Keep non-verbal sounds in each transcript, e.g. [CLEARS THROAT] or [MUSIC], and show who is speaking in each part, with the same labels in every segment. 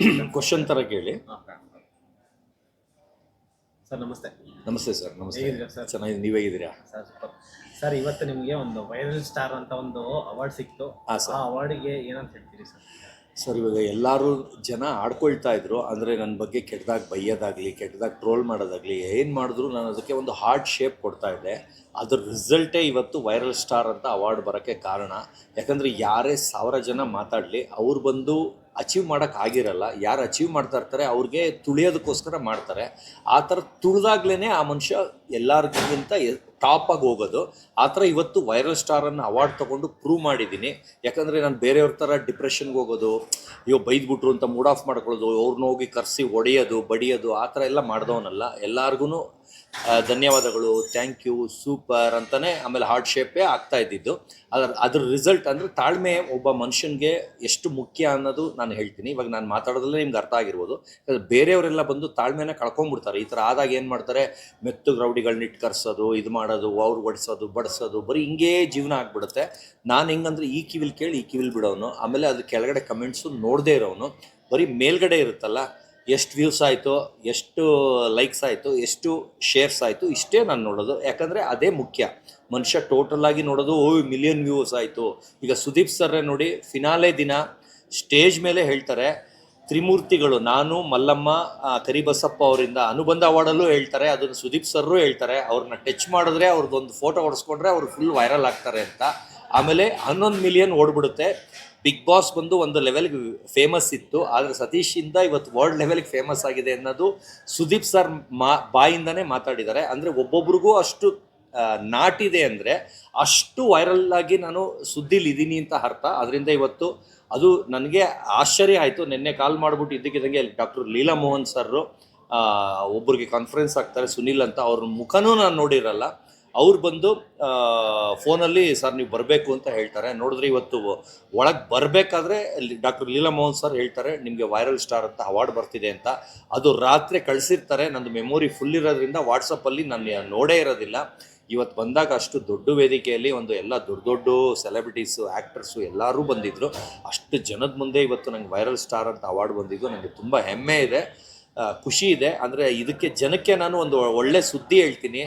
Speaker 1: Question ಥರ [CLEARS THROAT] ಕೇಳಿ.
Speaker 2: Sir ನಮಸ್ತೆ.
Speaker 1: ನಮಸ್ತೆ ಸರ್ ನಮಸ್ತೆ.
Speaker 2: ಹೇಗಿದ್ದೀರಾ ಸರ್?
Speaker 1: ಚೆನ್ನಾಗಿ ನೀವೇ ಇದ್ದೀರಾ
Speaker 2: ಸರ್ ಸೂಪರ್. ಸರ್ ಇವತ್ತು ನಿಮಗೆ ಒಂದು ವೈರಲ್ ಸ್ಟಾರ್ ಅಂತ ಒಂದು ಅವಾರ್ಡ್ ಸಿಕ್ತು.
Speaker 1: ಆ ಸರ್.
Speaker 2: ಆ ಅವಾರ್ಡಿಗೆ ಏನಂತ ಹೇಳ್ತೀರಿ ಸರ್?
Speaker 1: ಸರ್ ಇವಾಗ ಎಲ್ಲರೂ ಜನ ಆಡ್ಕೊಳ್ತಾ ಇದ್ರು. ಅಂದರೆ ನನ್ನ ಬಗ್ಗೆ ಕೆಟ್ಟದಾಗ ಬೈಯೋದಾಗಲಿ ಕೆಟ್ಟದಾಗ ಟ್ರೋಲ್ ಮಾಡೋದಾಗಲಿ ಏನು ಮಾಡಿದ್ರು ನಾನು ಅದಕ್ಕೆ ಒಂದು ಹಾರ್ಡ್ ಶೇಪ್ ಕೊಡ್ತಾ ಇದ್ದೆ. ಅದ್ರ ರಿಸಲ್ಟೇ ಇವತ್ತು ವೈರಲ್ ಸ್ಟಾರ್ ಅಂತ ಅವಾರ್ಡ್ ಬರೋಕ್ಕೆ ಕಾರಣ. ಯಾಕಂದರೆ ಯಾರೇ ಸಾವಿರ ಜನ ಮಾತಾಡಲಿ ಅವ್ರು ಬಂದು ಅಚೀವ್ ಮಾಡೋಕ್ಕೆ ಆಗಿರಲ್ಲ. ಯಾರು ಅಚೀವ್ ಮಾಡ್ತಾ ಇರ್ತಾರೆ, ಅವ್ರಿಗೆ ತುಳಿಯೋದಕ್ಕೋಸ್ಕರ ಮಾಡ್ತಾರೆ. ಆ ಥರ ತುಳಿದಾಗ್ಲೇ ಆ ಮನುಷ್ಯ ಎಲ್ಲರಿಗಿಂತ ಟಾಪಾಗಿ ಹೋಗೋದು. ಆ ಥರ ಇವತ್ತು ವೈರಲ್ ಸ್ಟಾರನ್ನು ಅವಾರ್ಡ್ ತೊಗೊಂಡು ಪ್ರೂವ್ ಮಾಡಿದ್ದೀನಿ. ಯಾಕಂದರೆ ನಾನು ಬೇರೆಯವ್ರ ಥರ ಡಿಪ್ರೆಷನ್ಗೆ ಹೋಗೋದು, ಅಯ್ಯೋ ಬೈದ್ಬಿಟ್ರು ಅಂತ ಮೂಡ್ ಆಫ್ ಮಾಡ್ಕೊಳ್ಳೋದು ಅವ್ರನ್ನ ಹೋಗಿ ಕರೆಸಿ ಒಡೆಯೋದು ಬಡಿಯೋದು, ಆ ಥರ ಎಲ್ಲ ಮಾಡಿದವನಲ್ಲ. ಎಲ್ಲರಿಗೂ ಧನ್ಯವಾದಗಳು ಥ್ಯಾಂಕ್ ಯು ಸೂಪರ್ ಅಂತಲೇ ಆಮೇಲೆ ಹಾರ್ಟ್ ಶೇಪೇ ಆಗ್ತಾ ಇದ್ದಿದ್ದು. ಅದರ, ಅದ್ರ ರಿಸಲ್ಟ್ ಅಂದರೆ ತಾಳ್ಮೆ ಒಬ್ಬ ಮನುಷ್ಯನಿಗೆ ಎಷ್ಟು ಮುಖ್ಯ ಅನ್ನೋದು ನಾನು ಹೇಳ್ತೀನಿ. ಇವಾಗ ನಾನು ಮಾತಾಡೋದ್ರಲ್ಲೇ ನಿಮ್ಗೆ ಅರ್ಥ ಆಗಿರ್ಬೋದು. ಬೇರೆಯವರೆಲ್ಲ ಬಂದು ತಾಳ್ಮೆನ ಕಳ್ಕೊಂಡ್ಬಿಡ್ತಾರೆ. ಈ ಥರ ಆದಾಗ ಏನು ಮಾಡ್ತಾರೆ? ಮೆತ್ತು ರೌಡಿಗಳನ್ನ ಇಟ್ಕರ್ಸೋದು ಇದು ಮಾಡೋದು, ಅವ್ರು ಒಡಿಸೋದು ಬಡಿಸೋದು, ಬರೀ ಹಿಂಗೇ ಜೀವನ ಆಗ್ಬಿಡುತ್ತೆ. ನಾನು ಹೆಂಗಂದ್ರೆ ಈ ಕಿವಿಲ್ ಕೇಳಿ ಈ ಕಿವಿಲ್ ಬಿಡೋನು. ಆಮೇಲೆ ಅದು ಕೆಳಗಡೆ ಕಮೆಂಟ್ಸು ನೋಡದೇ ಇರೋನು. ಬರೀ ಮೇಲ್ಗಡೆ ಇರುತ್ತಲ್ಲ? ಎಷ್ಟು ವ್ಯೂಸ್ ಆಯಿತು, ಎಷ್ಟು ಲೈಕ್ಸ್ ಆಯಿತು, ಎಷ್ಟು ಶೇರ್ಸ್ ಆಯಿತು, ಇಷ್ಟೇ ನಾನು ನೋಡೋದು. ಯಾಕಂದರೆ ಅದೇ ಮುಖ್ಯ. ಮನುಷ್ಯ ಟೋಟಲಾಗಿ ನೋಡೋದು ಓ ಮಿಲಿಯನ್ ವ್ಯೂಸ್ ಆಯಿತು. ಈಗ ಸುದೀಪ್ ಸರ್ರೇ ನೋಡಿ ಫಿನಾಲೆ ದಿನ ಸ್ಟೇಜ್ ಮೇಲೆ ಹೇಳ್ತಾರೆ, ತ್ರಿಮೂರ್ತಿಗಳು, ನಾನು, ಮಲ್ಲಮ್ಮ ಕರಿಬಸಪ್ಪ ಅವರಿಂದ ಅನುಬಂಧ ಅವಾರ್ಡಲ್ಲೂ ಹೇಳ್ತಾರೆ, ಅದನ್ನು ಸುದೀಪ್ ಸರ್ರು ಹೇಳ್ತಾರೆ. ಅವ್ರನ್ನ ಟಚ್ ಮಾಡಿದ್ರೆ ಅವ್ರದ್ದೊಂದು ಫೋಟೋ ಹೊಡೆಸ್ಕೊಂಡ್ರೆ ಅವ್ರು ಫುಲ್ ವೈರಲ್ ಆಗ್ತಾರೆ ಅಂತ. ಆಮೇಲೆ ಹನ್ನೊಂದು ಮಿಲಿಯನ್ ಓಡ್ಬಿಡುತ್ತೆ. ಬಿಗ್ ಬಾಸ್ ಬಂದು ಒಂದು ಲೆವೆಲ್ಗೆ ಫೇಮಸ್ ಇತ್ತು. ಆದರೆ ಸತೀಶಿಂದ ಇವತ್ತು ವರ್ಲ್ಡ್ ಲೆವೆಲ್ಗೆ ಫೇಮಸ್ ಆಗಿದೆ ಅನ್ನೋದು ಸುದೀಪ್ ಸರ್ ಮಾ, ಬಾಯಿಂದನೇ ಮಾತಾಡಿದ್ದಾರೆ. ಅಂದರೆ ಒಬ್ಬೊಬ್ರಿಗೂ ಅಷ್ಟು ನಾಟಿದೆ ಅಂದರೆ ಅಷ್ಟು ವೈರಲ್ ಆಗಿ ನಾನು ಸುದ್ದಿಲಿ ಇದ್ದೀನಿ ಅಂತ ಅರ್ಥ. ಅದರಿಂದ ಇವತ್ತು ಅದು ನನಗೆ ಆಶ್ಚರ್ಯ ಆಯಿತು. ನಿನ್ನೆ ಕಾಲ್ ಮಾಡಿಬಿಟ್ಟು ಇದ್ದಕ್ಕಿದ್ದಂಗೆ ಡಾಕ್ಟರ್ ಲೀಲಾ ಮೋಹನ್ ಸರ್ರು ಒಬ್ಬರಿಗೆ ಕಾನ್ಫರೆನ್ಸ್ ಆಗ್ತಾರೆ ಸುನಿಲ್ ಅಂತ ಅವ್ರ ಮುಖನೂ ನಾನು ನೋಡಿರಲ್ಲ. ಅವ್ರು ಬಂದು ಫೋನಲ್ಲಿ ಸರ್, ನೀವು ಬರಬೇಕು ಅಂತ ಹೇಳ್ತಾರೆ. ನೋಡಿದ್ರೆ ಇವತ್ತು ಒಳಗೆ ಬರಬೇಕಾದ್ರೆ ಡಾಕ್ಟರ್ ಲೀಲಾ ಮೋಹನ್ ಸರ್ ಹೇಳ್ತಾರೆ, ನಿಮಗೆ ವೈರಲ್ ಸ್ಟಾರ್ ಅಂತ ಅವಾರ್ಡ್ ಬರ್ತಿದೆ ಅಂತ. ಅದು ರಾತ್ರಿ ಕಳಿಸಿರ್ತಾರೆ, ನಂದು ಮೆಮೊರಿ ಫುಲ್ ಇರೋದ್ರಿಂದ ವಾಟ್ಸಪ್ಪಲ್ಲಿ ನಾನು ನೋಡೇ ಇರೋದಿಲ್ಲ. ಇವತ್ತು ಬಂದಾಗ ಅಷ್ಟು ದೊಡ್ಡ ವೇದಿಕೆಯಲ್ಲಿ ಒಂದು ಎಲ್ಲ ದೊಡ್ಡ ದೊಡ್ಡ ಸೆಲೆಬ್ರಿಟೀಸು ಆ್ಯಕ್ಟರ್ಸು ಎಲ್ಲರೂ ಬಂದಿದ್ದರು ಅಷ್ಟು ಜನದ ಮುಂದೆ ಇವತ್ತು ನಂಗೆ ವೈರಲ್ ಸ್ಟಾರ್ ಅಂತ ಅವಾರ್ಡ್ ಬಂದಿದ್ದು ನನಗೆ ತುಂಬ ಹೆಮ್ಮೆ ಇದೆ. ಖುಷಿ ಇದೆ. ಅಂದರೆ ಇದಕ್ಕೆ ಜನಕ್ಕೆ ನಾನು ಒಂದು ಒಳ್ಳೆ ಸುದ್ದಿ ಹೇಳ್ತೀನಿ.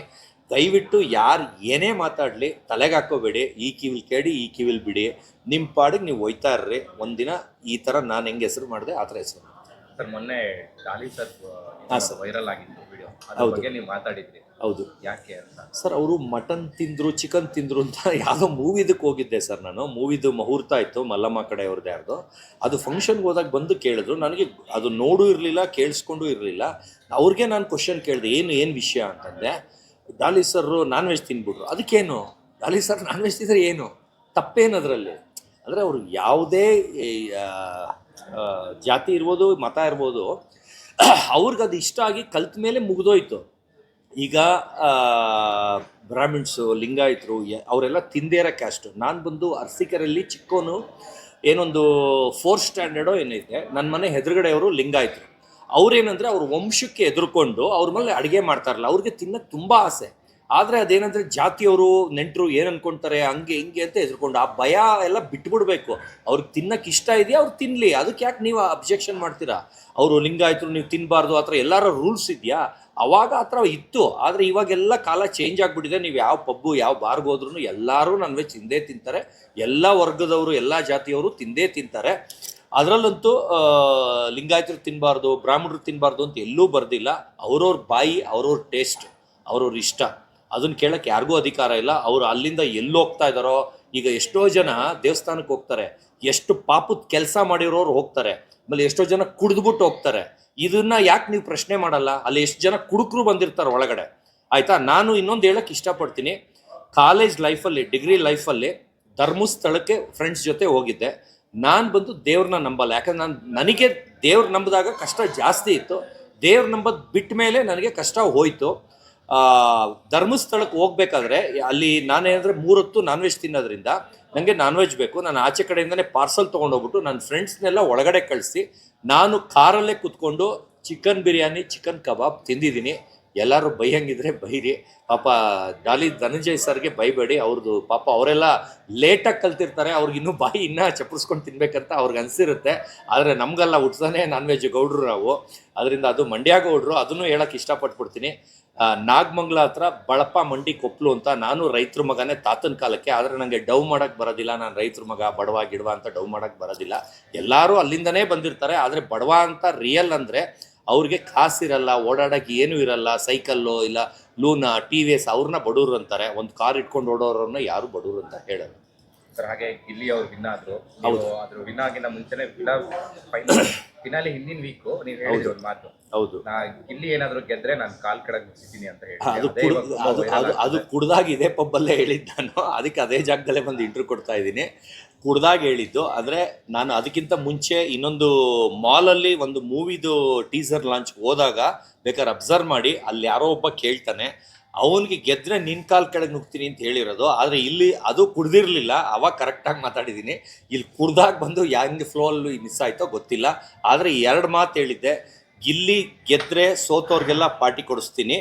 Speaker 1: ದಯವಿಟ್ಟು ಯಾರು ಏನೇ ಮಾತಾಡಲಿ ತಲೆಗೆ ಹಾಕೋಬೇಡಿ ಈ ಕಿವಿಲ್ ಕೇಳಿ ಈ ಕಿವಿಲ್ ಬಿಡಿ. ನಿಮ್ಮ ಪಾಡಿಗೆ ನೀವು ಒಯ್ತಾ ಇರ್ರಿ. ಒಂದಿನ ಈ ಥರ ನಾನು ಹೆಂಗೆ ಹೆಸರು ಮಾಡಿದೆ ಆ ಥರ ಹೆಸರು
Speaker 2: ಸರ್ ಮೊನ್ನೆ ಡಾಲಿ ಸರ್
Speaker 1: ಹಾಂ ಸರ್.
Speaker 2: ವೈರಲ್ ಆಗಿತ್ತು ವಿಡಿಯೋ ಅದ್ರ
Speaker 1: ಹೌದು.
Speaker 2: ಬಗ್ಗೆ ನೀವು ಮಾತಾಡಿದ್ರಿ.
Speaker 1: ಹೌದು.
Speaker 2: ಯಾಕೆ ಅಂತ?
Speaker 1: ಸರ್ ಅವರು ಮಟನ್ ತಿಂದ್ರು ಚಿಕನ್ ತಿಂದ್ರು ಅಂತ [LAUGHS] ಯಾವುದೋ ಮೂವಿದಕ್ಕೆ ಹೋಗಿದ್ದೆ ಸರ್ ನಾನು. ಮೂವಿದು ಮುಹೂರ್ತ ಇತ್ತು ಮಲ್ಲಮ್ಮ ಕಡೆ ಅವ್ರದ್ದು ಯಾರ್ದು. ಅದು ಫಂಕ್ಷನ್ಗೆ ಹೋದಾಗ ಬಂದು ಕೇಳಿದ್ರು. ನನಗೆ ಅದು ನೋಡು ಇರಲಿಲ್ಲ ಕೇಳಿಸ್ಕೊಂಡು ಇರಲಿಲ್ಲ. ಅವ್ರಿಗೆ ನಾನು ಕ್ವಶನ್ ಕೇಳಿದೆ ಏನು ಏನು ವಿಷಯ ಅಂತಂದೆ. ಡಾಲಿ ಸರ್ ನಾನ್ ವೆಜ್ ತಿನ್ಬಿಟ್ರು. ಅದಕ್ಕೇನು? ಡಾಲಿ ಸರ್ ನಾನ್ ವೆಜ್ ತಿಂದರೆ ಏನು? ತಪ್ಪೇನು ಅದರಲ್ಲಿ ಅಂದರೆ ಅವರು ಯಾವುದೇ ಜಾತಿ ಇರ್ಬೋದು, ಮತ ಇರ್ಬೋದು, ಅವ್ರಿಗೆ ಅದು ಇಷ್ಟ ಆಗಿ ಕಲ್ತ ಮೇಲೆ ಮುಗಿದೋಯ್ತು. ಈಗ ಬ್ರಾಹ್ಮಿಣ್ಸು, ಲಿಂಗಾಯತರು ಅವರೆಲ್ಲ ಅವರೆಲ್ಲ ಇರೋ ಕ್ಯಾಸ್ಟು ನಾನು ಬಂದು ಅರ್ಸಿಕರಲ್ಲಿ ಚಿಕ್ಕೋನು ಏನೊಂದು ಫೋರ್ತ್ ಸ್ಟ್ಯಾಂಡರ್ಡೋ ಏನೈತೆ ನನ್ನ ಮನೆ ಹೆದರುಗಡೆಯವರು ಲಿಂಗಾಯತರು. ಅವ್ರೇನಂದ್ರೆ ಅವ್ರ ವಂಶಕ್ಕೆ ಎದುರ್ಕೊಂಡು ಅವ್ರ ಮೇಲೆ ಅಡುಗೆ ಮಾಡ್ತಾರಲ್ಲ, ಅವ್ರಿಗೆ ತಿನ್ನಕ್ಕೆ ತುಂಬ ಆಸೆ. ಆದರೆ ಅದೇನಂದ್ರೆ ಜಾತಿಯವರು, ನೆಂಟರು ಏನು ಅನ್ಕೊಂತಾರೆ ಹಂಗೆ ಹಿಂಗೆ ಅಂತ ಎದುರ್ಕೊಂಡು ಆ ಭಯ ಎಲ್ಲ ಬಿಟ್ಬಿಡ್ಬೇಕು. ಅವ್ರಿಗೆ ತಿನ್ನಕ್ಕೆ ಇಷ್ಟ ಇದೆಯಾ? ಅವ್ರು ತಿನ್ನಲಿ ಅದಕ್ಕೆ ಯಾಕೆ ನೀವು ಅಬ್ಜೆಕ್ಷನ್ ಮಾಡ್ತೀರಾ? ಅವರು ಲಿಂಗಾಯತರು, ನೀವು ತಿನ್ನಬಾರ್ದು ಆ ಥರ ಎಲ್ಲಾರ ರೂಲ್ಸ್ ಇದೆಯಾ? ಅವಾಗ ಆ ಥರ ಇತ್ತು. ಆದರೆ ಇವಾಗೆಲ್ಲ ಕಾಲ ಚೇಂಜ್ ಆಗಿಬಿಟ್ಟಿದೆ. ನೀವು ಯಾವ ಪಬ್ಬು, ಯಾವ ಬಾರ್ಗೆ ಹೋದ್ರೂ ಎಲ್ಲರೂ ನನ್ವೇ ತಿಂದೇ ತಿಂತಾರೆ. ಎಲ್ಲ ವರ್ಗದವರು, ಎಲ್ಲ ಜಾತಿಯವರು ತಿಂದೇ ತಿಂತಾರೆ. ಅದರಲ್ಲಂತೂ ಲಿಂಗಾಯತರು ತಿನ್ನಬಾರ್ದು ಬ್ರಾಹ್ಮಣರು ತಿನ್ನಬಾರ್ದು ಅಂತ ಎಲ್ಲೂ ಬರ್ದಿಲ್ಲ. ಅವ್ರವ್ರ ಬಾಯಿ, ಅವ್ರವ್ರ ಟೇಸ್ಟ್, ಅವ್ರವ್ರ ಇಷ್ಟ. ಅದನ್ನ ಕೇಳಕ್ಕೆ ಯಾರಿಗೂ ಅಧಿಕಾರ ಇಲ್ಲ. ಅವರು ಅಲ್ಲಿಂದ ಎಲ್ಲಿ ಹೋಗ್ತಾ ಇದ್ದಾರೋ, ಈಗ ಎಷ್ಟೋ ಜನ ದೇವಸ್ಥಾನಕ್ಕೆ ಹೋಗ್ತಾರೆ. ಎಷ್ಟು ಪಾಪದ ಕೆಲಸ ಮಾಡಿರೋರು ಹೋಗ್ತಾರೆ. ಆಮೇಲೆ ಎಷ್ಟೋ ಜನ ಕುಡಿದ್ಬಿಟ್ಟು ಹೋಗ್ತಾರೆ. ಇದನ್ನ ಯಾಕೆ ನೀವು ಪ್ರಶ್ನೆ ಮಾಡಲ್ಲ? ಅಲ್ಲಿ ಎಷ್ಟು ಜನ ಕುಡುಕರು ಬಂದಿರ್ತಾರೆ ಒಳಗಡೆ. ಆಯಿತಾ? ನಾನು ಇನ್ನೊಂದು ಹೇಳಕ್ಕೆ ಇಷ್ಟಪಡ್ತೀನಿ. ಕಾಲೇಜ್ ಲೈಫಲ್ಲಿ, ಡಿಗ್ರಿ ಲೈಫಲ್ಲಿ ಧರ್ಮಸ್ಥಳಕ್ಕೆ ಫ್ರೆಂಡ್ಸ್ ಜೊತೆ ಹೋಗಿದ್ದೆ. ನಾನು ಬಂದು ದೇವ್ರನ್ನ ನಂಬಲ್ಲ. ಯಾಕಂದ್ರೆ ನಾನು ನನಗೆ ದೇವ್ರ ನಂಬಿದಾಗ ಕಷ್ಟ ಜಾಸ್ತಿ ಇತ್ತು. ದೇವ್ರ ನಂಬೋದು ಬಿಟ್ಟ ಮೇಲೆ ನನಗೆ ಕಷ್ಟ ಹೋಯಿತು. ಧರ್ಮಸ್ಥಳಕ್ಕೆ ಹೋಗ್ಬೇಕಾದ್ರೆ ಅಲ್ಲಿ ನಾನೇನಂದರೆ ಮೂರೊತ್ತು ನಾನ್ ವೆಜ್ ತಿನ್ನೋದ್ರಿಂದ ನನಗೆ ನಾನ್ ವೆಜ್ ಬೇಕು. ನಾನು ಆಚೆ ಕಡೆಯಿಂದನೇ ಪಾರ್ಸಲ್ ತೊಗೊಂಡೋಗ್ಬಿಟ್ಟು ನನ್ನ ಫ್ರೆಂಡ್ಸ್ನೆಲ್ಲ ಒಳಗಡೆ ಕಳಿಸಿ ನಾನು ಕಾರಲ್ಲೇ ಕುತ್ಕೊಂಡು ಚಿಕನ್ ಬಿರಿಯಾನಿ ಚಿಕನ್ ಕಬಾಬ್ ತಿಂದಿದ್ದೀನಿ. ಎಲ್ಲರೂ ಬೈಯಂಗಿದ್ರೆ ಬೈರಿ. ಪಾಪ ಡಾಲಿ ಧನಂಜಯ್ ಸರ್ಗೆ ಬೈಬೇಡಿ. ಅವ್ರದ್ದು ಪಾಪ ಅವರೆಲ್ಲ ಲೇಟಾಗಿ ಕಲ್ತಿರ್ತಾರೆ. ಅವ್ರಿಗೆ ಇನ್ನೂ ಬಾಯಿ ಇನ್ನೂ ಚಪ್ಪರಿಸ್ಕೊಂಡು ತಿನ್ಬೇಕಂತ ಅವ್ರಿಗೆ ಅನಿಸಿರುತ್ತೆ. ಆದರೆ ನಮಗೆಲ್ಲ ಹುಟ್ತಾನೆ ನಾನ್ ವೆಜ್ ಗೌಡ್ರು ನಾವು. ಅದರಿಂದ ಅದು ಮಂಡ್ಯ ಗೌಡ್ರು, ಅದನ್ನು ಹೇಳಕ್ಕೆ ಇಷ್ಟಪಟ್ಬಿಡ್ತೀನಿ. ನಾಗಮಂಗ್ಲ ಹತ್ರ ಬಳಪ ಮಂಡಿ ಕೊಪ್ಪಲು ಅಂತ ನಾನು ರೈತರ ಮಗನೇ ತಾತನ ಕಾಲಕ್ಕೆ. ಆದರೆ ನನಗೆ ಡವ್ ಮಾಡೋಕ್ಕೆ ಬರೋದಿಲ್ಲ. ನಾನು ರೈತರ ಮಗ, ಬಡವ, ಗಿಡವ ಅಂತ ಡವ್ ಮಾಡೋಕ್ಕೆ ಬರೋದಿಲ್ಲ. ಎಲ್ಲರೂ ಅಲ್ಲಿಂದನೇ ಬಂದಿರ್ತಾರೆ. ಆದರೆ ಬಡವ ಅಂತ ರಿಯಲ್ ಅಂದರೆ ಅವ್ರಿಗೆ ಕಾಸಿರಲ್ಲ ಓಡಾಡೋಕೆ ಏನೂ ಇರಲ್ಲ ಸೈಕಲ್ಲು ಇಲ್ಲ ಲೂನಾ ಟಿ ವಿ ಎಸ್ ಅವ್ರನ್ನ ಬಡವ್ರು ಅಂತಾರೆ. ಒಂದು ಕಾರ್ ಇಟ್ಕೊಂಡು ಓಡೋರನ್ನ ಯಾರು ಬಡವ್ರು ಅಂತ ಹೇಳಲ್ಲ.
Speaker 3: ಸರ್ ಹಾಗೆ ಇಲ್ಲಿ ಅವ್ರು ವಿನ್ ಆದ್ರು.
Speaker 1: ಹೌದು.
Speaker 3: ಅದ್ರ ವಿನ್ ಆಗಿನ ಮುಂಚೆನೆ ಫೈನಲ್ ಫಿನಾಲಿ ಹಿಂದಿನ ವೀಕು ನೀವು ಹೇಳಿದ್ರು ಒಂದು ಮಾತು.
Speaker 1: ಹೌದು.
Speaker 3: ನಾ ಇಲ್ಲಿ ಏನಾದ್ರು ಗೆದ್ರೆ ನಾನು ಕಾಲ್ ಕೆಳಗೆ ಅಂತ ಹೇಳಿ.
Speaker 1: ಅದು
Speaker 3: ಅದೇ
Speaker 1: ಕುಡ್ ಅದು
Speaker 3: viral
Speaker 1: ಅದು ಅದು
Speaker 3: ಆಗ್ತಿದೆ.
Speaker 1: ಕುಡ್ದಾಗ ಇದೇ ಪಬ್ಬಲ್ಲೇ ಹೇಳಿದ್ದು ನಾನು. ಅದಕ್ಕೆ ಅದೇ ಜಾಗದಲ್ಲೇ ಬಂದು ಇಂಟ್ರ್ಯೂ ಕೊಡ್ತಾ ಇದ್ದೀನಿ. ಕುಡ್ದಾಗ ಹೇಳಿದ್ದು. ಆದ್ರೆ ನಾನು ಅದಕ್ಕಿಂತ ಮುಂಚೆ ಇನ್ನೊಂದು ಮಾಲಲ್ಲಿ ಒಂದು ಮೂವಿದು ಟೀಸರ್ ಲಾಂಚ್ ಹೋದಾಗ ಬೇಕಾದ್ರೆ ಅಬ್ಸರ್ವ್ ಮಾಡಿ ಅಲ್ಲಿ ಯಾರೋ ಒಬ್ಬ ಕೇಳ್ತಾನೆ ಅವನಿಗೆ ಗೆದ್ರೆ ನಿನ್ ಕಾಲ್ ಕೆಳಗೆ ನುಗ್ತೀನಿ ಅಂತ ಹೇಳಿರೋದು. ಆದ್ರೆ ಇಲ್ಲಿ ಅದು ಕುಡ್ದಿರ್ಲಿಲ್ಲ. ಅವಾಗ ಕರೆಕ್ಟಾಗಿ ಮಾತಾಡಿದೀನಿ ಇಲ್ಲಿ ಕುಡ್ದಾಗ ಬಂದು ಹೆಂಗೆ ಫ್ಲೋ ಅಲ್ಲಿ ಮಿಸ್ ಆಯ್ತೋ ಗೊತ್ತಿಲ್ಲ. ಆದ್ರೆ ಎರಡು ಮಾತು ಹೇಳಿದ್ದೆ. ಗಿಲ್ಲಿ ಗೆದ್ರೆ ಸೋತವ್ರಿಗೆಲ್ಲ ಪಾರ್ಟಿ ಕೊಡಿಸ್ತೀನಿ.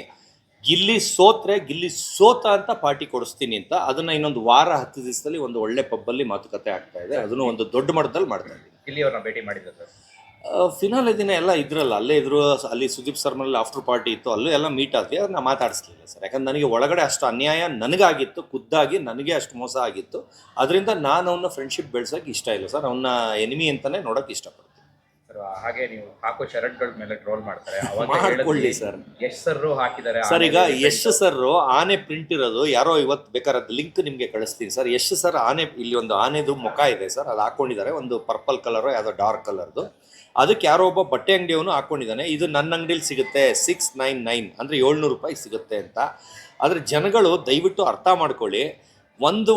Speaker 1: ಗಿಲ್ಲಿ ಸೋತ್ರೆ ಗಿಲ್ಲಿ ಸೋತ ಅಂತ ಪಾರ್ಟಿ ಕೊಡಿಸ್ತೀನಿ ಅಂತ ಅದನ್ನ ಇನ್ನೊಂದು ವಾರ ಹತ್ತು ದಿವಸದಲ್ಲಿ ಒಂದು ಒಳ್ಳೆ ಪಬ್ಬಲ್ಲಿ ಮಾತುಕತೆ ಆಗ್ತಾ ಇದೆ. ಅದನ್ನು ಒಂದು ದೊಡ್ಡ ಮಟ್ಟದಲ್ಲಿ ಮಾಡ್ತಾ ಇದ್ದೀನಿ.
Speaker 3: ಗಿಲ್ಲಿ ಅವ್ರನ್ನ ಭೇಟಿ ಮಾಡಿದ್ರು ಸರ್?
Speaker 1: ಫಿನಾಲೆ ದಿನ ಎಲ್ಲ ಇದ್ರಲ್ಲ ಅಲ್ಲೇ ಇದ್ರು ಅಲ್ಲಿ ಸುದೀಪ್ ಸರ್ ಆಫ್ಟರ್ ಪಾರ್ಟಿ ಇತ್ತು ಅಲ್ಲೂ ಎಲ್ಲ ಮೀಟ್ ಆದ್ವಿ ಅದನ್ನ ಮಾತಾಡಿಸ್ಲಿಲ್ಲ ಸರ್. ಯಾಕಂದ್ರೆ ನನಗೆ ಒಳಗಡೆ ಅಷ್ಟು ಅನ್ಯಾಯ ನನಗಾಗಿತ್ತು ಖುದ್ದಾಗಿ ನನಗೆ ಅಷ್ಟು ಮೋಸ ಆಗಿತ್ತು. ಅದರಿಂದ ನಾನು ಅವನ್ನ ಫ್ರೆಂಡ್ಶಿಪ್ ಬೆಳೆಸೋಕೆ ಇಷ್ಟ ಇಲ್ಲ ಸರ್. ಅವನ್ನ ಎನಿಮಿ ಅಂತಲೇ ನೋಡೋಕೆ ಇಷ್ಟಪಡ್ತೀನಿ
Speaker 3: ಸರ್ ಹಾಗೆ ನೀವು ಹಾಕೋ ಶರ್ಟ್ಗಳ ಮೇಲೆ ಟ್ರೋಲ್ ಮಾಡ್ತಾರೆ. ಅವಾಗ
Speaker 1: ಮಾಡ್ಕೊಳ್ಳಿ ಸರ್.
Speaker 3: ಯಶ್ ಸರ್ ಹಾಕಿದ್ದಾರೆ?
Speaker 1: ಸರ್ ಈಗ ಯಶ್ ಸರ್ ಆನೆ ಪ್ರಿಂಟ್ ಇರೋದು ಯಾರೋ ಇವತ್ತು ಬೇಕಾದ್ರೆ ಲಿಂಕ್ ನಿಮಗೆ ಕಳಿಸ್ತೀನಿ ಸರ್. ಯಶ್ ಸರ್ ಆನೆ ಇಲ್ಲಿ ಒಂದು ಆನೆದು ಮುಖ ಇದೆ ಸರ್ ಅದು ಹಾಕೊಂಡಿದ್ದಾರೆ. ಒಂದು ಪರ್ಪಲ್ ಕಲರ್ ಯಾವುದೋ ಡಾರ್ಕ್ ಕಲರ್ದು ಅದಕ್ಕೆ ಯಾರೋ ಒಬ್ಬ ಬಟ್ಟೆ ಅಂಗಡಿಯವನು ಹಾಕೊಂಡಿದ್ದಾನೆ. ಇದು ನನ್ನ ಅಂಗಡಿಲಿ ಸಿಗುತ್ತೆ ಸಿಕ್ಸ್ ನೈನ್ ನೈನ್ ಅಂದ್ರೆ ಏಳ್ನೂರು ರೂಪಾಯಿ ಸಿಗುತ್ತೆ ಅಂತ. ಆದ್ರೆ ಜನಗಳು ದಯವಿಟ್ಟು ಅರ್ಥ ಮಾಡ್ಕೊಳ್ಳಿ ಒಂದು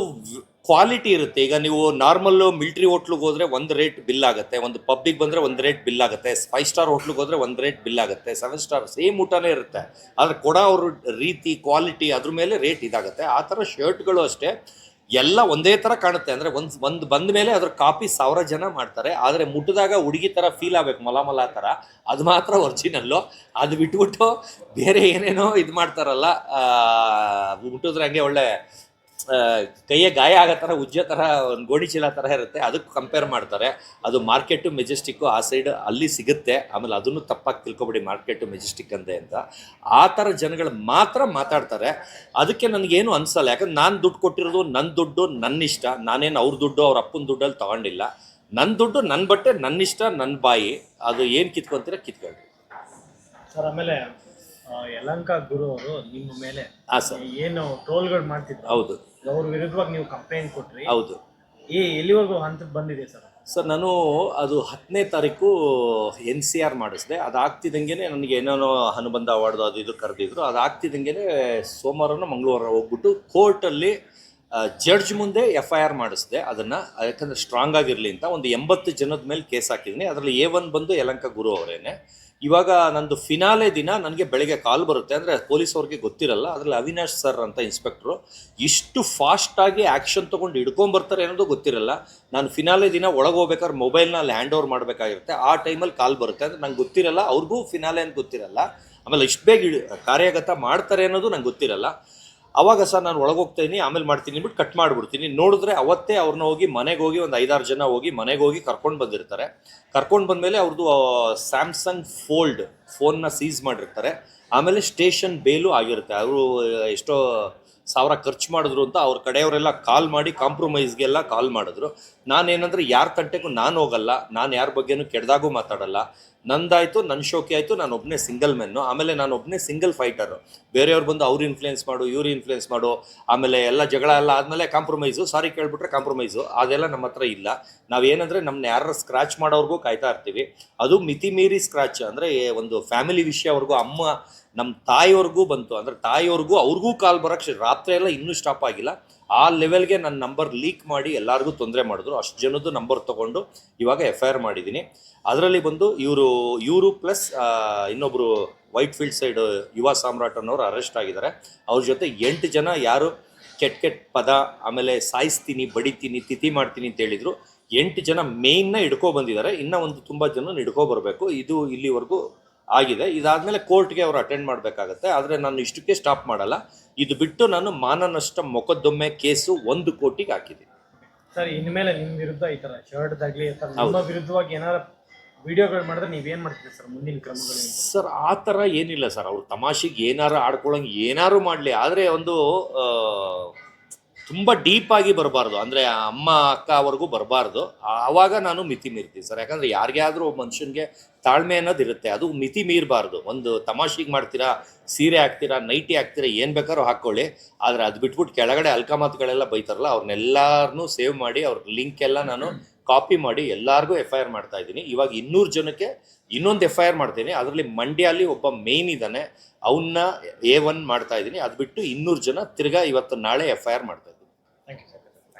Speaker 1: ಕ್ವಾಲಿಟಿ ಇರುತ್ತೆ. ಈಗ ನೀವು ನಾರ್ಮಲ್ ಮಿಲ್ಟ್ರಿ ಹೋಟ್ಲಿಗೆ ಹೋದ್ರೆ ಒಂದು ರೇಟ್ ಬಿಲ್ ಆಗುತ್ತೆ. ಒಂದು ಪಬ್ಲಿಕ್ ಬಂದರೆ ಒಂದು ರೇಟ್ ಬಿಲ್ ಆಗುತ್ತೆ. ಫೈವ್ ಸ್ಟಾರ್ ಹೋಟ್ಲಿಗೆ ಹೋದ್ರೆ ಒಂದು ರೇಟ್ ಬಿಲ್ ಆಗುತ್ತೆ. ಸೆವೆನ್ ಸ್ಟಾರ್ ಸೇಮ್ ಊಟನೇ ಇರುತ್ತೆ. ಆದರೆ ಕೊಡೋ ಅವ್ರ ರೀತಿ ಕ್ವಾಲಿಟಿ ಅದ್ರ ಮೇಲೆ ರೇಟ್ ಇದಾಗುತ್ತೆ. ಆ ಥರ ಶರ್ಟ್ಗಳು ಅಷ್ಟೇ. ಎಲ್ಲ ಒಂದೇ ಥರ ಕಾಣುತ್ತೆ. ಅಂದರೆ ಒಂದು ಒಂದು ಬಂದ ಮೇಲೆ ಅದ್ರ ಕಾಪಿ ಸಾವಿರ ಜನ ಮಾಡ್ತಾರೆ. ಆದರೆ ಮುಟ್ಟಿದಾಗ ಹುಡುಗಿ ಥರ ಫೀಲ್ ಆಗಬೇಕು. ಮೊಲ ಮೊಲ ಥರ ಅದು ಮಾತ್ರ ಒರಿಜಿನಲ್ಲು ಅದು ಬಿಟ್ಬಿಟ್ಟು ಬೇರೆ ಏನೇನೋ ಇದು ಮಾಡ್ತಾರಲ್ಲ ಮುಟ್ಟಿದ್ರೆ ಹಂಗೆ ಒಳ್ಳೆ ಕೈಯ ಗಾಯ ಆಗೋ ಥರ ಉಜ್ಜೋ ಥರ ಒಂದು ಗೋಣಿ ಚೀಲ ಥರ ಇರುತ್ತೆ. ಅದಕ್ಕೆ ಕಂಪೇರ್ ಮಾಡ್ತಾರೆ. ಅದು ಮಾರ್ಕೆಟು ಮೆಜೆಸ್ಟಿಕ್ಕು ಆ ಸೈಡ್ ಅಲ್ಲಿ ಸಿಗುತ್ತೆ. ಆಮೇಲೆ ಅದನ್ನು ತಪ್ಪಾಗಿ ತಿಳ್ಕೊಬೇಡಿ ಮಾರ್ಕೆಟು ಮೆಜೆಸ್ಟಿಕ್ ಅಂದೆ ಅಂತ. ಆ ಥರ ಜನಗಳು ಮಾತ್ರ ಮಾತಾಡ್ತಾರೆ. ಅದಕ್ಕೆ ನನಗೇನು ಅನಿಸಲ್ಲ. ಯಾಕಂದ್ರೆ ನಾನು ದುಡ್ಡು ಕೊಟ್ಟಿರೋದು ನನ್ನ ದುಡ್ಡು ನನ್ನ ಇಷ್ಟ ನಾನೇನು ಅವ್ರ ದುಡ್ಡು, ಅವ್ರ ಅಪ್ಪನ ದುಡ್ಡಲ್ಲಿ ತಗೊಂಡಿಲ್ಲ. ನನ್ನ ದುಡ್ಡು ನನ್ನ ಬಟ್ಟೆ ನನ್ನ ಇಷ್ಟ ನನ್ನ ಬಾಯಿ. ಅದು ಏನು ಕಿತ್ಕೊಂತೀರ ಕಿತ್ಕೊಳ್ಳಿ
Speaker 2: ಸರ್, ಆಮೇಲೆ ಯಲಂಕ ಗುರು ಅವರು ನಿಮ್ಮ ಮೇಲೆ
Speaker 1: ಹಾಂ ಸರ್.
Speaker 2: ಏನು ಟೋಲ್ಗಳು ಮಾಡ್ತಿದ್ರು?
Speaker 1: ಹೌದು.
Speaker 2: ಅವ್ರ ವಿರುದ್ಧವಾಗಿ ನೀವು ಕಂಪ್ಲೇಂಟ್ ಕೊಟ್ರಿ?
Speaker 1: ಹೌದು.
Speaker 2: ಈ ಎಲ್ಲಿವರೆಗೂ ಹಂತಕ್ಕೆ ಬಂದಿದೆ ಸರ್?
Speaker 1: ಸರ್ ನಾನು ಅದು ಹತ್ತನೇ ತಾರೀಕು ಎನ್ ಸಿ ಆರ್ ಮಾಡಿಸಿದೆ. ಅದು ಆಗ್ತಿದ್ದಂಗೆ ನನಗೆ ಏನೇನೋ ಅನುಬಂಧ ಅವಾರ್ಡ್ದು ಅದು ಇದು ಕರೆದಿದ್ರು. ಅದು ಆಗ್ತಿದ್ದಂಗೆ ಸೋಮವಾರನ ಮಂಗಳವಾರ ಹೋಗ್ಬಿಟ್ಟು ಕೋರ್ಟಲ್ಲಿ ಜಡ್ಜ್ ಮುಂದೆ ಎಫ್ ಐ ಆರ್ ಮಾಡಿಸಿದೆ ಅದನ್ನು. ಯಾಕಂದರೆ ಸ್ಟ್ರಾಂಗ್ ಆಗಿರಲಿ ಅಂತ. ಒಂದು ಎಂಬತ್ತು ಜನದ ಮೇಲೆ ಕೇಸ್ ಹಾಕಿದ್ದೀನಿ. ಅದರಲ್ಲಿ ಎ ಒನ್ ಬಂದು ಯಲಂಕ ಗುರು ಅವರೇನೆ. ಇವಾಗ ನಂದು ಫಿನಾಲೆ ದಿನ ನನಗೆ ಬೆಳಗ್ಗೆ ಕಾಲ್ ಬರುತ್ತೆ. ಅಂದರೆ ಪೊಲೀಸ್ ಅವ್ರಿಗೆ ಗೊತ್ತಿರಲ್ಲ, ಅದರಲ್ಲಿ ಅವಿನಾಶ್ ಸರ್ ಅಂತ ಇನ್ಸ್ಪೆಕ್ಟ್ರು ಇಷ್ಟು ಫಾಸ್ಟಾಗಿ ಆ್ಯಕ್ಷನ್ ತೊಗೊಂಡು ಹಿಡ್ಕೊಂಬರ್ತಾರೆ ಅನ್ನೋದು ಗೊತ್ತಿರಲ್ಲ. ನಾನು ಫಿನಾಲೆ ದಿನ ಒಳಗೆ ಹೋಗ್ಬೇಕಾದ್ರೆ ಮೊಬೈಲ್ನ ಅಲ್ಲಿ ಹ್ಯಾಂಡ್ ಓವರ್ ಮಾಡಬೇಕಾಗಿರುತ್ತೆ. ಆ ಟೈಮಲ್ಲಿ ಕಾಲ್ ಬರುತ್ತೆ. ಅಂದರೆ ನಂಗೆ ಗೊತ್ತಿರಲ್ಲ, ಅವ್ರಿಗೂ ಫಿನಾಲೆ ಅಂತ ಗೊತ್ತಿರಲ್ಲ. ಆಮೇಲೆ ಇಷ್ಟು ಬೇಗ ಕಾರ್ಯಗತ ಮಾಡ್ತಾರೆ ಅನ್ನೋದು ನಂಗೆ ಗೊತ್ತಿರಲ್ಲ. ಅವಾಗ ಸರ್ ನಾನು ಒಳಗೋಗ್ತೀನಿ, ಆಮೇಲೆ ಮಾಡ್ತೀನಿ ಬಿಟ್ಟು ಕಟ್ ಮಾಡಿಬಿಡ್ತೀನಿ. ನೋಡಿದ್ರೆ ಅವತ್ತೇ ಅವ್ರನ್ನ ಹೋಗಿ ಮನೆಗೆ ಹೋಗಿ ಒಂದು ಐದಾರು ಜನ ಹೋಗಿ ಮನೆಗೆ ಹೋಗಿ ಕರ್ಕೊಂಡು ಬಂದಿರ್ತಾರೆ. ಕರ್ಕೊಂಡು ಬಂದಮೇಲೆ ಅವ್ರದ್ದು ಸ್ಯಾಮ್ಸಂಗ್ ಫೋಲ್ಡ್ ಫೋನ್ನ ಸೀಸ್ ಮಾಡಿರ್ತಾರೆ. ಆಮೇಲೆ ಸ್ಟೇಷನ್ ಬೇಲು ಆಗಿರುತ್ತೆ. ಅವರು ಎಷ್ಟೋ ಸಾವಿರ ಖರ್ಚು ಮಾಡಿದ್ರು ಅಂತ ಅವ್ರ ಕಡೆಯವರೆಲ್ಲ ಕಾಲ್ ಮಾಡಿ ಕಾಂಪ್ರಮೈಸ್ಗೆಲ್ಲ ಕಾಲ್ ಮಾಡಿದ್ರು. ನಾನೇನಂದ್ರೆ ಯಾರ ತಂಟೆಗೂ ನಾನು ಹೋಗಲ್ಲ, ನಾನು ಯಾರ ಬಗ್ಗೆನೂ ಕೆಡ್ದಾಗೂ ಮಾತಾಡಲ್ಲ. ನಂದಾಯ್ತು ನನ್ನ ಶೋಕಿ ಆಯಿತು, ನಾನು ಒಬ್ಬನೇ ಸಿಂಗಲ್ ಮೆನ್ನು ಆಮೇಲೆ ನಾನು ಒಬ್ಬನೇ ಸಿಂಗಲ್ ಫೈಟರು ಬೇರೆಯವ್ರು ಬಂದು ಅವ್ರು ಇನ್ಫ್ಲುಯೆನ್ಸ್ ಮಾಡು, ಇವ್ರು ಇನ್ಫ್ಲುಯೆನ್ಸ್ ಮಾಡು. ಆಮೇಲೆ ಎಲ್ಲ ಜಗಳ ಎಲ್ಲ ಆದಮೇಲೆ ಕಾಂಪ್ರಮೈಸು ಸಾರಿ ಕೇಳ್ಬಿಟ್ರೆ ಕಾಂಪ್ರಮೈಸು ಅದೆಲ್ಲ ನಮ್ಮ ಹತ್ರ ಇಲ್ಲ. ನಾವೇನಂದ್ರೆ ನಮ್ಮನ್ನ ಯಾರು ಸ್ಕ್ರಾಚ್ ಮಾಡೋರ್ಗೂ ಕಾಯ್ತಾ ಇರ್ತೀವಿ. ಅದು ಮಿತಿ ಮೀರಿ ಸ್ಕ್ರಾಚ್ ಅಂದರೆ ಒಂದು ಫ್ಯಾಮಿಲಿ ವಿಷಯವರೆಗೂ ಅಮ್ಮ ನಮ್ಮ ತಾಯಿಯವ್ರಿಗೂ ಬಂತು. ಅಂದರೆ ತಾಯಿಯವ್ರಿಗೂ ಅವ್ರಿಗೂ ಕಾಲ್ ಬರೋಕ್ಕೆ ರಾತ್ರಿ ಎಲ್ಲ ಇನ್ನೂ ಸ್ಟಾಪ್ ಆಗಿಲ್ಲ. ಆ ಲೆವೆಲ್ಗೆ ನನ್ನ ನಂಬರ್ ಲೀಕ್ ಮಾಡಿ ಎಲ್ಲರಿಗೂ ತೊಂದರೆ ಮಾಡಿದ್ರು. ಅಷ್ಟು ಜನದ್ದು ನಂಬರ್ ತೊಗೊಂಡು ಇವಾಗ ಎಫ್ ಐ ಆರ್ ಮಾಡಿದ್ದೀನಿ ಅದರಲ್ಲಿ ಬಂದು ಇವರು ಇವರು ಪ್ಲಸ್ ಇನ್ನೊಬ್ಬರು ವೈಟ್ ಫೀಲ್ಡ್ ಸೈಡ್ ಯುವ ಸಾಮ್ರಾಟ್ ಅನ್ನೋರು ಅರೆಸ್ಟ್ ಆಗಿದ್ದಾರೆ. ಅವ್ರ ಜೊತೆ ಎಂಟು ಜನ ಯಾರು ಕೆಟ್ಟ ಕೆಟ್ಟ ಪದ, ಆಮೇಲೆ ಸಾಯಿಸ್ತೀನಿ, ಬಡಿತೀನಿ, ತಿಥಿ ಮಾಡ್ತೀನಿ ಅಂತ ಹೇಳಿದರು. ಎಂಟು ಜನ ಮೇಯ್ನ ಹಿಡ್ಕೊ ಬಂದಿದ್ದಾರೆ. ಇನ್ನೂ ಒಂದು ತುಂಬ ಜನ ಹಿಡ್ಕೊ ಬರಬೇಕು. ಇದು ಇಲ್ಲಿವರೆಗೂ ಆಗಿದೆ. ಇದಾದಮೇಲೆ ಕೋರ್ಟ್ಗೆ ಅವರು ಅಟೆಂಡ್ ಮಾಡಬೇಕಾಗತ್ತೆ. ಆದರೆ ನಾನು ಇಷ್ಟಕ್ಕೆ ಸ್ಟಾಪ್ ಮಾಡಲ್ಲ. ಇದು ಬಿಟ್ಟು ನಾನು ಮಾನನಷ್ಟ ಮೊಕದ್ದೊಮ್ಮೆ ಕೇಸು ಒಂದು ಕೋಟಿಗೆ ಹಾಕಿದೆ.
Speaker 2: ಸರ್ ಇನ್ಮೇಲೆ ನಿಮ್ಮ ವಿರುದ್ಧ ಈ ತರ ಶರ್ಟ್ ಆಗಲಿ ಅಥವಾ ನಿಮ್ಮ ವಿರುದ್ಧವಾಗಿ ಏನಾರ ವಿಡಿಯೋಗಳು ಮಾಡಿದ್ರೆ ನೀವೇನು ಮಾಡ್ತೀರಿ ಸರ್ ಮುಂದಿನ ಕ್ರಮಗಳು
Speaker 1: ಸರ್ ಆ ಥರ ಏನಿಲ್ಲ ಸರ್. ಅವ್ರು ತಮಾಷೆಗೆ ಏನಾರು ಆಡ್ಕೊಳಂಗೆ ಏನಾರು ಮಾಡಲಿ. ಆದರೆ ಒಂದು ತುಂಬ ಡೀಪಾಗಿ ಬರಬಾರ್ದು. ಅಂದರೆ ಅಮ್ಮ, ಅಕ್ಕ ಅವ್ರಿಗೂ ಬರಬಾರ್ದು. ಆವಾಗ ನಾನು ಮಿತಿ ಮೀರ್ತೀನಿ ಸರ್. ಯಾಕಂದರೆ ಯಾರಿಗೆ ಆದರೂ ಮನುಷ್ಯನಿಗೆ ತಾಳ್ಮೆ ಅನ್ನೋದು ಇರುತ್ತೆ. ಅದು ಮಿತಿ ಮೀರಬಾರ್ದು. ಒಂದು ತಮಾಷೆಗೆ ಮಾಡ್ತೀರಾ, ಸೀರೆ ಹಾಕ್ತೀರಾ, ನೈಟಿ ಹಾಕ್ತೀರಾ, ಏನು ಬೇಕಾದ್ರೂ ಹಾಕ್ಕೊಳ್ಳಿ ಆದರೆ ಅದು ಬಿಟ್ಬಿಟ್ಟು ಕೆಳಗಡೆ ಅಲ್ಕ ಮಾತುಗಳೆಲ್ಲ ಬೈತಾರಲ್ಲ ಅವ್ರನ್ನೆಲ್ಲರನ್ನೂ ಸೇವ್ ಮಾಡಿ, ಅವ್ರ ಲಿಂಕ್ ಎಲ್ಲ ನಾನು ಕಾಪಿ ಮಾಡಿ ಎಲ್ಲರಿಗೂ ಎಫ್ ಐ ಆರ್ ಮಾಡ್ತಾ ಇದ್ದೀನಿ. ಇವಾಗ ಇನ್ನೂರು ಜನಕ್ಕೆ ಇನ್ನೊಂದು ಎಫ್ ಐ ಆರ್ ಮಾಡ್ತೀನಿ. ಅದರಲ್ಲಿ ಮಂಡ್ಯಲ್ಲಿ ಒಬ್ಬ ಮೇನ್ ಇದ್ದಾನೆ. ಅವನ್ನ ಎ ಒನ್ ಮಾಡ್ತಾ ಇದ್ದೀನಿ. ಅದು ಬಿಟ್ಟು ಇನ್ನೂರು ಜನ ತಿರ್ಗಾ ಇವತ್ತು ನಾಳೆ ಎಫ್ ಐ ಆರ್ ಮಾಡ್ತಾ